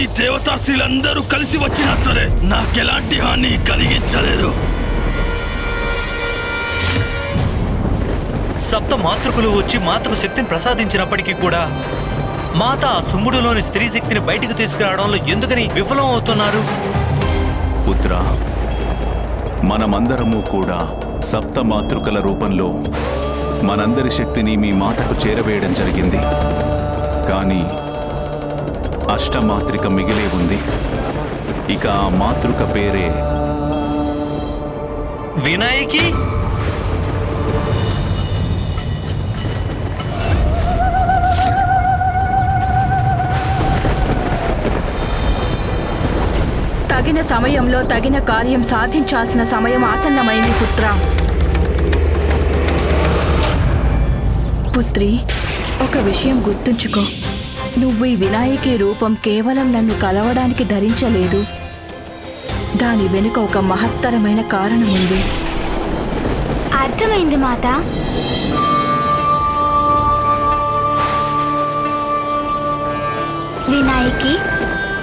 మీ దేవతాశ్రీలందరూ కలిసి వచ్చినా సరే నాకెలాంటి హాని కలిగించలేరు. సప్త మాతృకులు వచ్చి మాతకు శక్తిని ప్రసాదించినప్పటికీ కూడా మాత ఆ సుమ్ముడులోని స్త్రీ శక్తిని బయటికి తీసుకురావడంలో ఎందుకని విఫలం అవుతున్నారు? పుత్ర మనమందరము కూడా సప్త మాతృకల రూపంలో మనందరి శక్తిని మీ మాతకు చేరవేయడం జరిగింది. కానీ అష్టమాత్రిక మిగిలే ఉంది. ఇక ఆ మాతృక పేరే వినాయకి. తగిన సమయంలో తగిన కార్యం సాధించాల్సిన సమయం ఆసన్నమైంది పుత్ర. పుత్రి ఒక విషయం గుర్తుంచుకో. నువ్వు ఈ వినాయకి రూపం కేవలం నన్ను కలవడానికి ధరించలేదు. దాని వెనుక ఒక మహత్తరమైన కారణం ఉంది. అర్థమైంది మాత. వినాయకి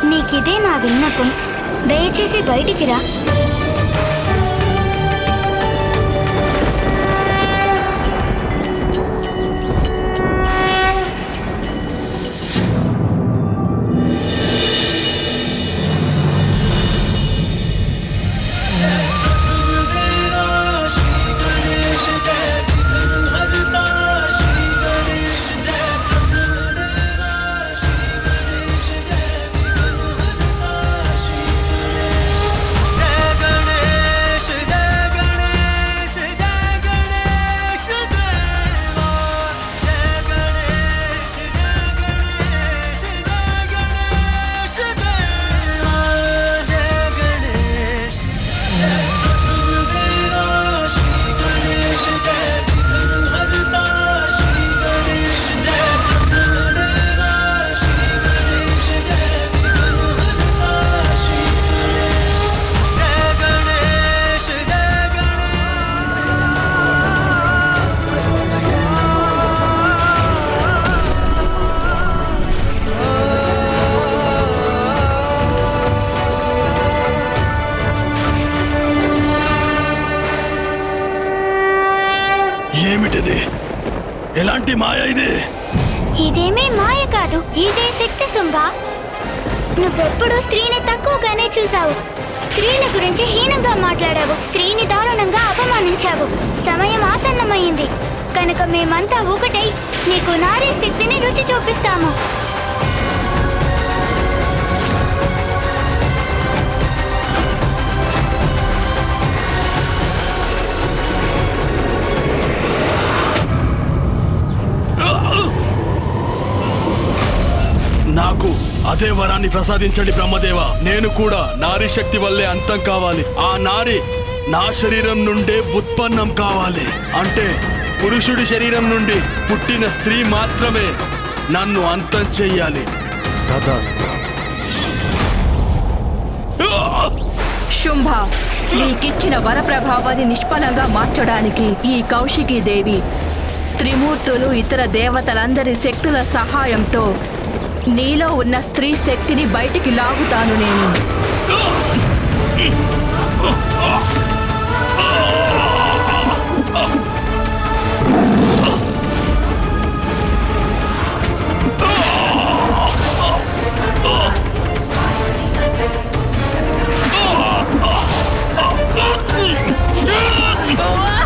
నీకిదే నా విన్నపం. దయచేసి బయటికి రా. మాయ ఇది ఇదేమీ మాయ కాదు ఇదే శక్తి శుంభ నువ్వెప్పుడు స్త్రీని తక్కువగానే చూసావు స్త్రీల గురించి హీనంగా మాట్లాడావు స్త్రీని దారుణంగా అవమానించావు సమయం ఆసన్నమైంది. కనుక మేమంతా ఒకటై నీకు నారీ శక్తిని రుచి చూపిస్తాము. అదే వరాన్ని ప్రసాదించండి బ్రహ్మదేవ. నేను కూడా నారీ శక్తి వల్లే అంతం కావాలి. ఆ నారి నా శరీరం నుండే ఉత్పన్నం కావాలి. అంటే పురుషుడి శరీరం నుండి పుట్టిన స్త్రీ మాత్రమే నన్ను అంతం చెయ్యాలి. శుంభ నీకిచ్చిన వర ప్రభావాన్ని నిష్ఫలంగా మార్చడానికి ఈ కౌశికీ దేవి త్రిమూర్తులు ఇతర దేవతలందరి శక్తుల సహాయంతో నీలో ఉన్న స్త్రీ శక్తిని బయటికి లాగుతాను నేను. దుర్గమాంగి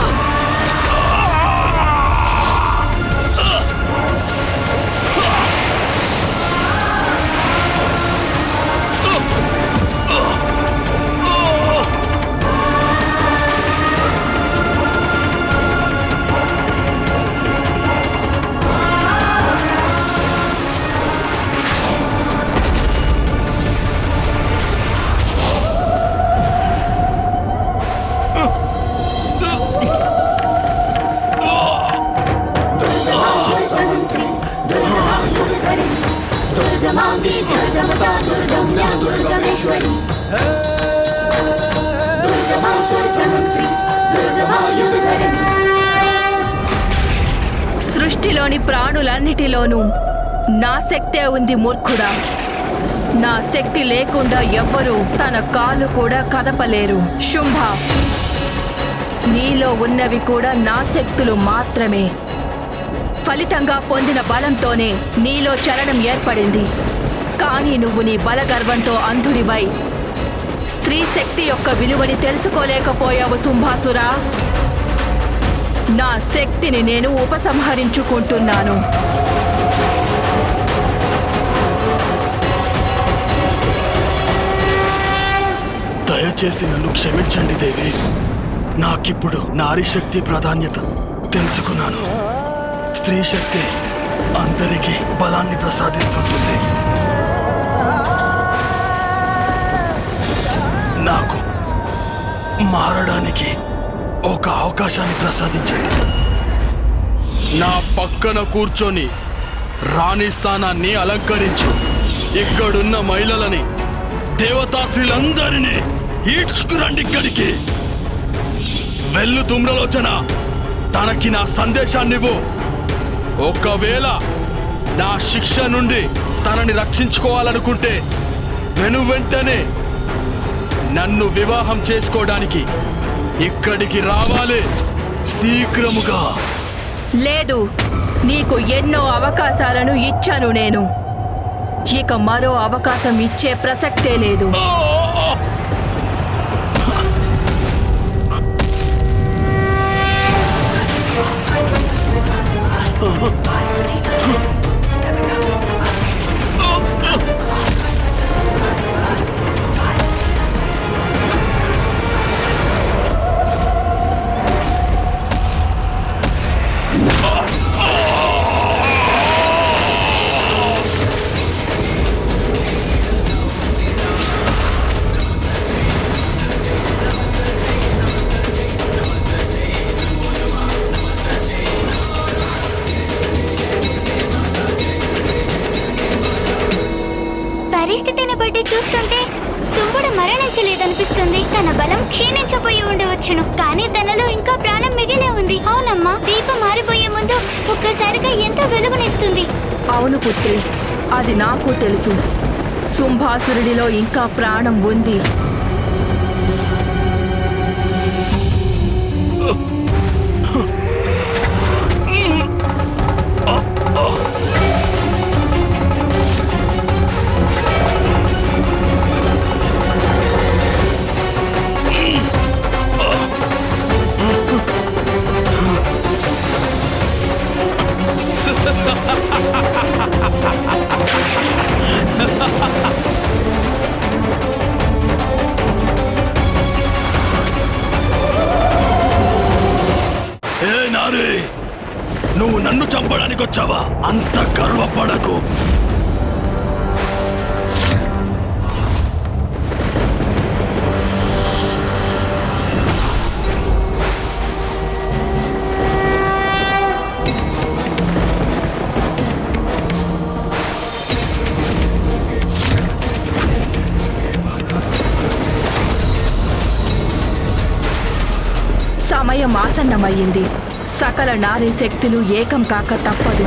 శక్తే ఉంది మూర్ఖుడా. నా శక్తి లేకుండా ఎవ్వరూ తన కాలు కూడా కదపలేరు. శుంభ నీలో ఉన్నవి కూడా నా శక్తులు మాత్రమే. ఫలితంగా పొందిన బలంతోనే నీలో చలనం ఏర్పడింది. కానీ నువ్వు నీ బలగర్వంతో అంధుడివై. స్త్రీ శక్తి యొక్క విలువని తెలుసుకోలేకపోయావు శుంభాసురా నా శక్తిని నేను ఉపసంహరించుకుంటున్నాను. దయచేసి నన్ను క్షమించండి దేవి. నాకిప్పుడు నారీ శక్తి ప్రాధాన్యత తెలుసుకున్నాను. స్త్రీ శక్తి అందరికీ బలాన్ని ప్రసాదిస్తుంటుంది. నాకు మారడానికి ఒక అవకాశాన్ని ప్రసాదించండి. నా పక్కన కూర్చొని రాణి స్థానాన్ని అలంకరించు. ఇక్కడున్న మహిళలని దేవతాశ్రీలందరినీ ఈడ్చుకురండి ఇక్కడికి. వెళ్ళు తుమ్రలోచన తనకి నా సందేశాన్నివ్వు. ఒకవేళ నా శిక్ష నుండి తనని రక్షించుకోవాలనుకుంటే వెను వెంటనే నన్ను వివాహం చేసుకోవడానికి ఇక్కడికి రావాలి. శీఘ్రముగా. లేదు నీకు ఎన్నో అవకాశాలను ఇచ్చాను నేను. ఇక మరో అవకాశం ఇచ్చే ప్రసక్తే లేదు. 快 బట్టి చూస్తుంటే శుంభుడు మరణించలేదనిపిస్తుంది. తన బలం క్షీణించబోయి ఉండవచ్చును. కానీ తనలో ఇంకా ప్రాణం మిగిలే ఉంది. అవునమ్మా దీపం మారిపోయే ముందు ఒక్కసారిగా ఎంతో వెలుగునిస్తుంది. అవును పుత్రి అది నాకు తెలుసు. శుంభాసురుడిలో ఇంకా ప్రాణం ఉంది. సమయం ఆసన్నమయ్యింది. సకల నారీ శక్తులు ఏకం కాక తప్పదు.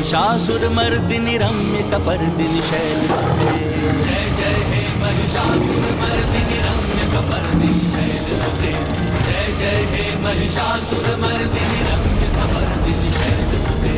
महिषासुर मर्दिनि रम्य कपर्दिनि शैल सुते जय जय हे महिषासुर मर्दिनि रम्य कपर्दिनि शैल सुते जय जय हे महिषासुर मर्दिनि रम्य कपर्दिनि शैल सुते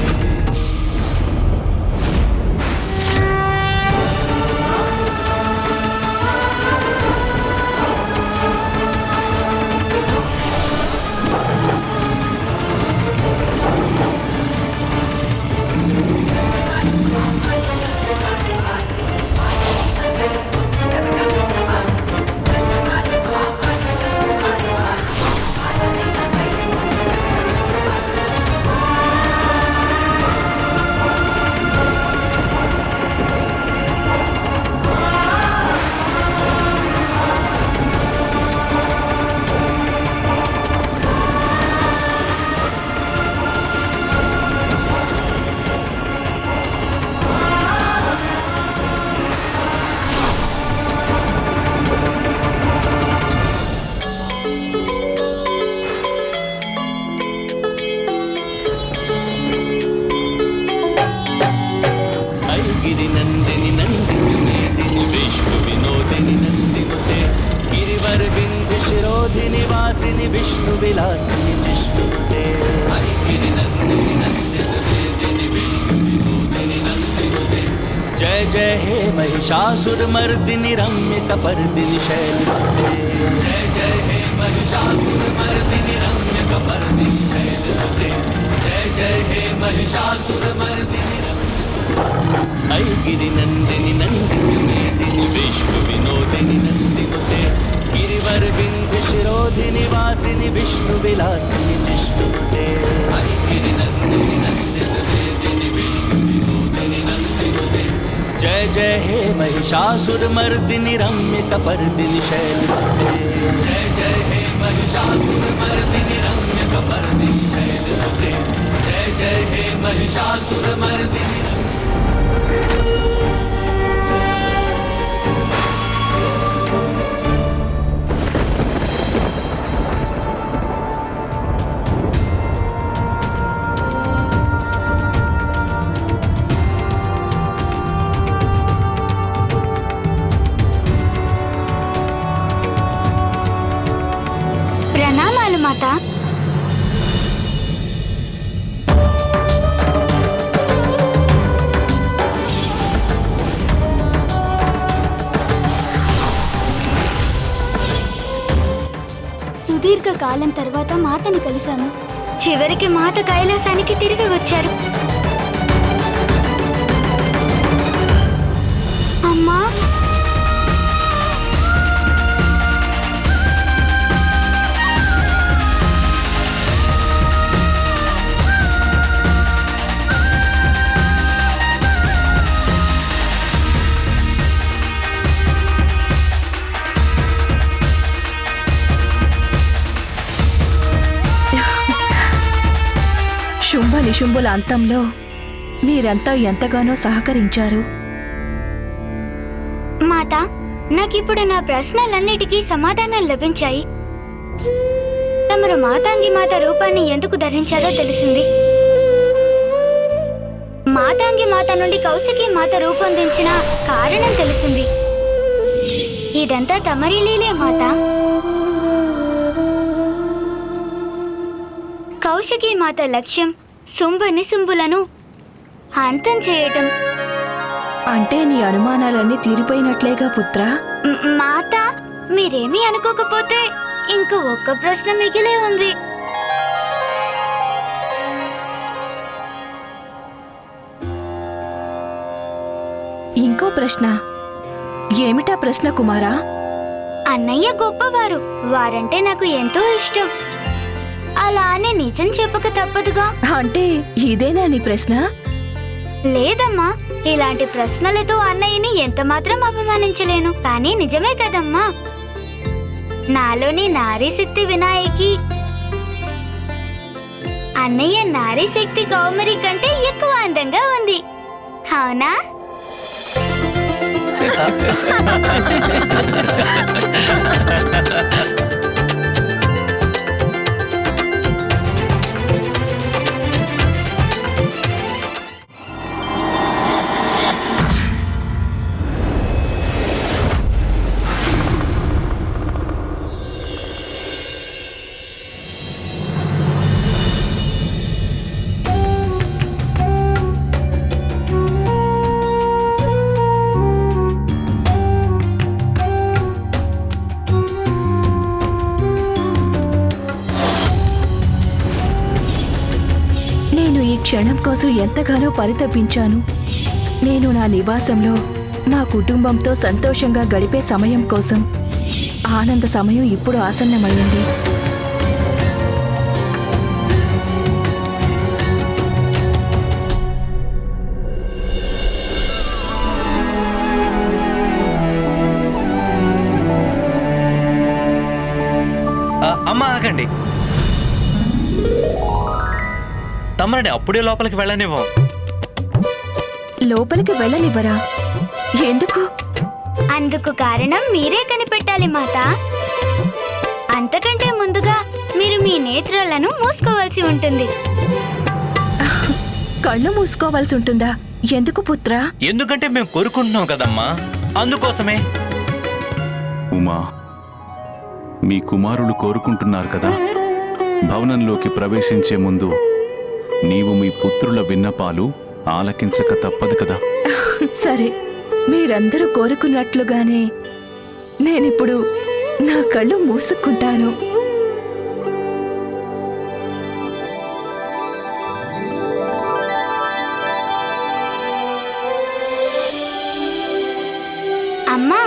मर्दिनि रम्य कपर्दिनि शैल जय जय हे महिषासुर मर्दिनि रम्य कपर्दिनि जय जय हे महिषासुर मर्दिनि ऐ गिरिनन्दिनि नन्दिनि मेदिनि विष्णुविनोदिनि नन्दिनुते गिरिवर बिन्दु शिरोधिनि वासिनि विष्णुविलासिनि जिष्णुते ऐ गिरिनन्दिनि नन्दिनि मेदिनि विष्णु जय जय हे महिषासुरमर्दिनि रम्यकपर्दिनि शैल जय जय हे महिषासुरमर्दिनि रम्यकपर्दिनि शैलसुते जय जय हे महिषासुर महिषासुरमर्दिनि కాలం తర్వాత మాతని కలిశాను. చివరికి మాత కైలాసానికి తిరిగి వచ్చారు. నిశుంభుల అంతంలో మీరంతా ఎంతగానో సహకరించారు. మాత నాకిప్పుడు నా ప్రశ్నలన్నిటికీ సమాధానం లభించాయి. తమరు మాతాంగి మాత రూపాన్ని ఎందుకు ధరించారో తెలిసింది. మాతాంగి మాత నుండి కౌశికి మాత రూపొందించిన కారణం తెలిసింది. ఇదంతా తమరి లీలే మాత. కౌశికి మాత లక్ష్యం శుంభని శుంభులను అంతం చేయటం. అంటే నీ అనుమానాలన్నీ తీరిపోయినట్లేగా పుత్రా? మ్- మాత మీరేమీ అనుకోకపోతే ఇంక ఒక్క ప్రశ్న మిగిలే ఉంది. ఇంకో ప్రశ్న. ఏమిటా ప్రశ్న కుమారా? అన్నయ్య గొప్పవారు వారంటే నాకు ఎంతో ఇష్టం. అలా అని నిజం చెప్పక తప్పదుగా. అంటే ఇదేనా నీ ప్రశ్న? లేదమ్మా ఇలాంటి ప్రశ్నలతో అన్నయ్యని ఎంత మాత్రం అవమానించలేను కానీ నిజమే కదమ్మా. నాలోని నారీ శక్తి వినాయకి అన్నయ్య నారీ శక్తి కౌమరి కంటే ఎక్కువ అందంగా ఉంది. అవునా? నేను ఈ క్షణం కోసం ఎంతగానో పరితపించాను. నేను నా నివాసంలో మా కుటుంబంతో సంతోషంగా గడిపే సమయం కోసం. ఆనంద సమయం ఇప్పుడు ఆసన్నమైంది. తమరిని అప్పుడే లోపలికి వెళ్ళనివ్వం. లోపలికి వెళ్ళనివ్వరా? ఎందుకు? అందుకు కారణం మీరే కనిపెట్టాలి మాత. అంతకంటే ముందుగా మీరు మీ నేత్రాలను మూసుకోవాల్సి ఉంటుంది. కళ్ళు మూసుకోవాల్సి ఉంటుందా? ఎందుకు పుత్రా? ఎందుకంటే మేము కోరుకుంటున్నాం కదమ్మా. అందుకోసమే. ఉమా మీ కుమారులు కోరుకుంటున్నారు కదా? భవనంలోకి ప్రవేశించే ముందు నీవు మీ పుత్రుల విన్నపాలు ఆలకించక తప్పదు కదా. సరే మీరందరూ కోరుకున్నట్లుగానే నేనిప్పుడు నా కళ్ళు మూసుకుంటాను. అమ్మా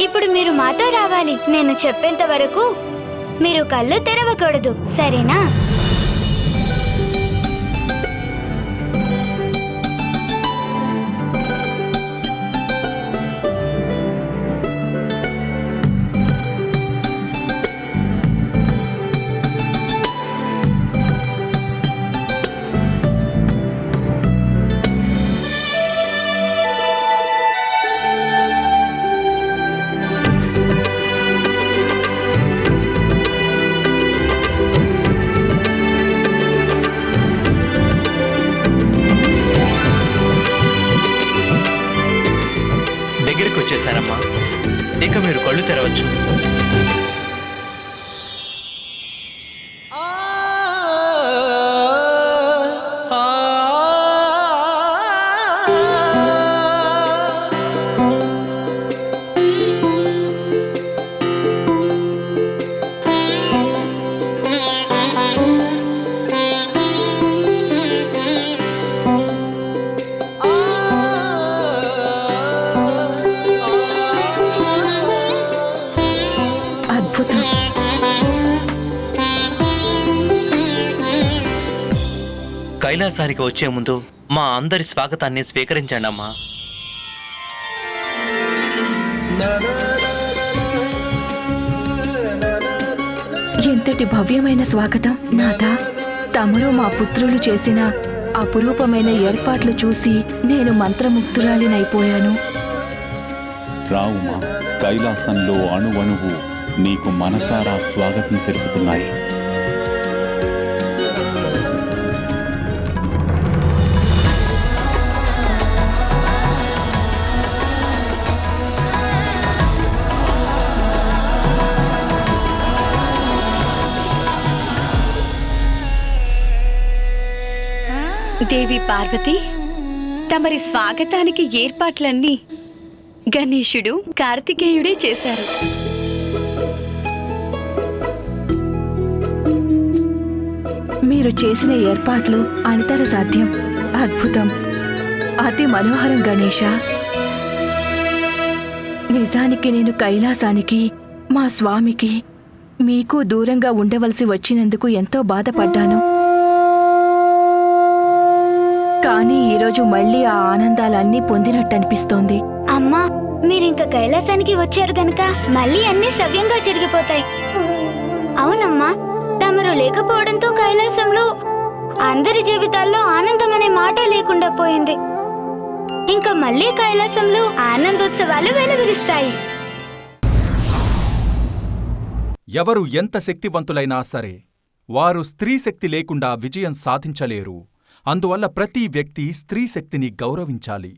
ఇప్పుడు మీరు మాతో రావాలి. నేను చెప్పేంత వరకు మీరు కళ్ళు తెరవకూడదు సరేనా? ఇక మీరు కళ్ళు తెరవచ్చు. కైలాసానికి వచ్చే ముందు మా అందరి స్వాగతాన్ని స్వీకరించండి అమ్మా. ఎంతటి భవ్యమైన స్వాగతం నాథ. తమరు మా పుత్రులు చేసిన అపురూపమైన ఏర్పాట్లు చూసి నేను మంత్రముగ్ధురాలినైపోయాను. రావుమా కైలాసంలో అణువణువు నీకు మనసారా స్వాగతం తెలుపుతున్నాయి. దేవి పార్వతి తమరి స్వాగతానికి ఏర్పాట్లన్నీ గణేశుడు కార్తికేయుడే చేశారు. మీరు చేసిన ఏర్పాట్లు అనితర సాధ్యం అద్భుతం. అతి మనోహరం గణేష. నిజానికి నేను కైలాసానికి మా స్వామికి మీకు దూరంగా ఉండవలసి వచ్చినందుకు ఎంతో బాధపడ్డాను. కానీ ఈరోజు మళ్ళీ ఆ ఆనందాలన్నీ పొందినట్టనిపిస్తోంది. అమ్మా మీరింక కైలాసానికి వచ్చారు గనుక మళ్ళీ అన్ని సవ్యంగా జరిగిపోతాయి. అవునమ్మా తమరు లేకపోవడంతో కైలాసంలో అందరి జీవితాల్లో ఆనందం అనే మాట లేకుండా పోయింది. ఇంకా మళ్ళీ కైలాసంలో ఆనందోత్సవాలు వెలువరిస్తాయి. ఎవరు ఎంత శక్తివంతులైనా సరే వారు స్త్రీ శక్తి లేకుండా విజయం సాధించలేరు. అందువల్ల ప్రతి వ్యక్తి స్త్రీ శక్తిని గౌరవించాలి.